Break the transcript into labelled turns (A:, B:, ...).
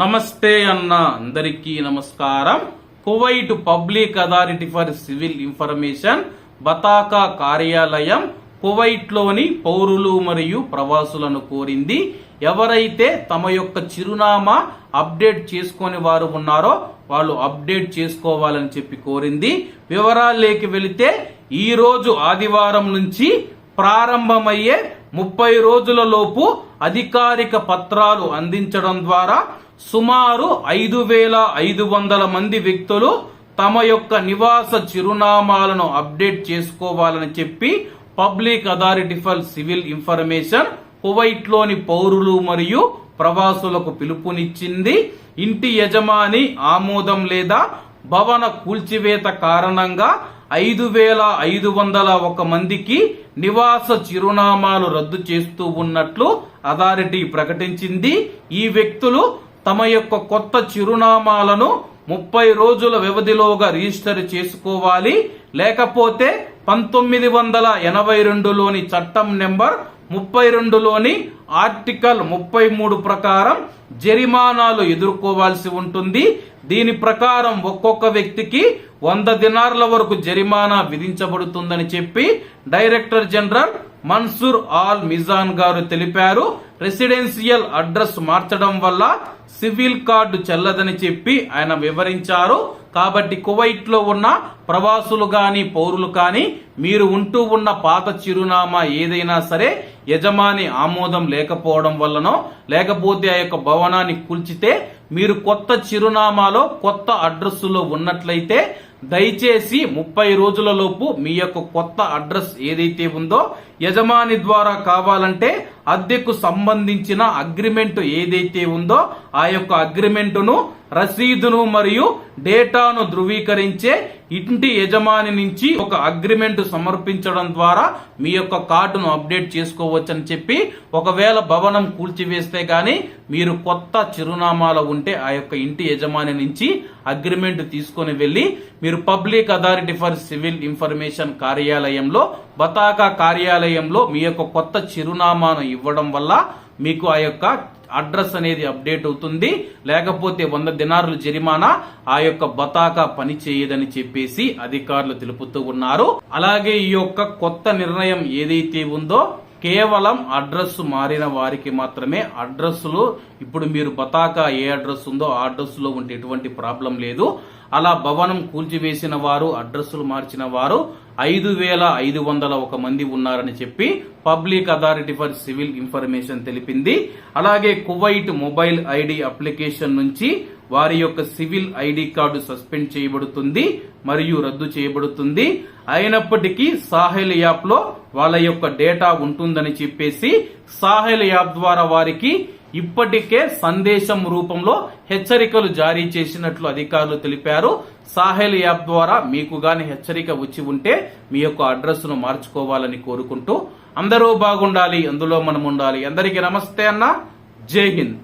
A: నమస్తే అన్న అందరికీ నమస్కారం. Kuwait public authority for civil information బతాకా కార్యాలయం కువైట్లోని పౌరులు మరియు ప్రవాసులను కోరింది. ఎవరైతే తమ యొక్క చిరునామా అప్డేట్ చేసుకొని వారు ఉన్నారో వాళ్ళు అప్డేట్ చేసుకోవాలని చెప్పి కోరింది. వివరాల్లోకి వెళితే ఈరోజు ఆదివారం నుంచి ప్రారంభమయ్యే ముప్పై రోజులలోపు అధికారిక పత్రాలు అందించడం ద్వారా సుమారు ఐదు వేల ఐదు వందల మంది వ్యక్తులు తమ యొక్క నివాస చిరునామాలను అప్డేట్ చేసుకోవాలని చెప్పి public authority for civil information కువైట్లోని పౌరులు మరియు ప్రవాసులకు పిలుపునిచ్చింది. ఇంటి యజమాని ఆమోదం లేదా భవన కూల్చివేత కారణంగా ఐదు వేల ఐదు వందల ఒక మందికి నివాస చిరునామాలు రద్దు చేస్తూ ఉన్నట్లు అథారిటీ ప్రకటించింది. ఈ వ్యక్తులు తమ యొక్క కొత్త చిరునామాలను ముప్పై రోజుల వ్యవధిలోగా రిజిస్టర్ చేసుకోవాలి. లేకపోతే పంతొమ్మిది వందల ఎనభై రెండులోని చట్టం నెంబర్ ముప్పై రెండులోని ఆర్టికల్ ముప్పై మూడు ప్రకారం జరిమానాలు ఎదుర్కోవాల్సి ఉంటుంది. దీని ప్రకారం ఒక్కొక్క వ్యక్తికి వంద దినార్ల వరకు జరిమానా విధించబడుతుందని చెప్పి director general Mansour Al Mizan గారు తెలిపారు రెసిడెన్షియల్ అడ్రస్ మార్చడం వల్ల సివిల్ కార్డు చెల్లదని చెప్పి ఆయన వివరించారు. కాబట్టి కువైట్లో ఉన్న ప్రవాసులు గాని పౌరులు కానీ మీరు ఉంటూ ఉన్న పాత చిరునామా ఏదైనా సరే యజమాని ఆమోదం లేకపోవడం వల్లనో లేకపోతే ఆ యొక్క భవనాన్ని కూల్చితే మీరు కొత్త చిరునామాలో కొత్త అడ్రస్సులో ఉన్నట్లయితే దయచేసి ముప్పై రోజులలోపు మీ యొక్క కొత్త అడ్రస్ ఏదైతే ఉందో యజమాని ద్వారా కావాలంటే అద్దెకు సంబంధించిన అగ్రిమెంట్ ఏదైతే ఉందో ఆ యొక్క అగ్రిమెంటును రసీదును మరియు డేటాను ధృవీకరించే ఇంటి యజమాని నుంచి ఒక అగ్రిమెంట్ సమర్పించడం ద్వారా మీ యొక్క కార్డును అప్డేట్ చేసుకోవచ్చని చెప్పి ఒకవేళ భవనం కూల్చివేస్తే గాని మీరు కొత్త చిరునామాలో ఉంటే ఆ యొక్క ఇంటి యజమాని నుంచి అగ్రిమెంట్ తీసుకొని వెళ్ళి మీరు public authority for civil information కార్యాలయంలో బతాకా కార్యాలయంలో మీ యొక్క కొత్త చిరునామాను ఇవ్వడం వల్ల మీకు ఆ యొక్క అడ్రస్ అనేది అప్డేట్ అవుతుంది. లేకపోతే వంద దినారులు జరిమానా ఆ యొక్క బతాకా పని చేయదని చెప్పేసి అధికారులు తెలుపుతూ ఉన్నారు. అలాగే ఈ యొక్క కొత్త నిర్ణయం ఏదైతే ఉందో కేవలం అడ్రస్ మారిన వారికి మాత్రమే అడ్రస్లు ఇప్పుడు మీరు బతాకా ఏ అడ్రస్ ఉందో ఆ అడ్రస్లో ఉంటే ఎటువంటి ప్రాబ్లం లేదు. అలా భవనం కూల్చివేసిన వారు అడ్రస్లు మార్చిన వారు ఐదు వేల ఐదు వందల ఒక మంది ఉన్నారని చెప్పి public authority for civil information తెలిపింది. అలాగే కువైట్ మొబైల్ ఐడి అప్లికేషన్ నుంచి వారి యొక్క సివిల్ ఐడి కార్డు సస్పెండ్ చేయబడుతుంది మరియు రద్దు చేయబడుతుంది. అయినప్పటికీ సాహెల్ యాప్లో వాళ్ళ యొక్క డేటా ఉంటుందని చెప్పేసి సాహెల్ యాప్ ద్వారా వారికి ఇప్పటికే సందేశం రూపంలో హెచ్చరికలు జారీ చేసినట్లు అధికారులు తెలిపారు. సాహెల్ యాప్ ద్వారా మీకు గాని హెచ్చరిక వచ్చి ఉంటే మీ యొక్క అడ్రస్ను మార్చుకోవాలని కోరుకుంటూ అందరూ బాగుండాలి అందులో మనం ఉండాలి. అందరికీ నమస్తే అన్న. జై హింద్.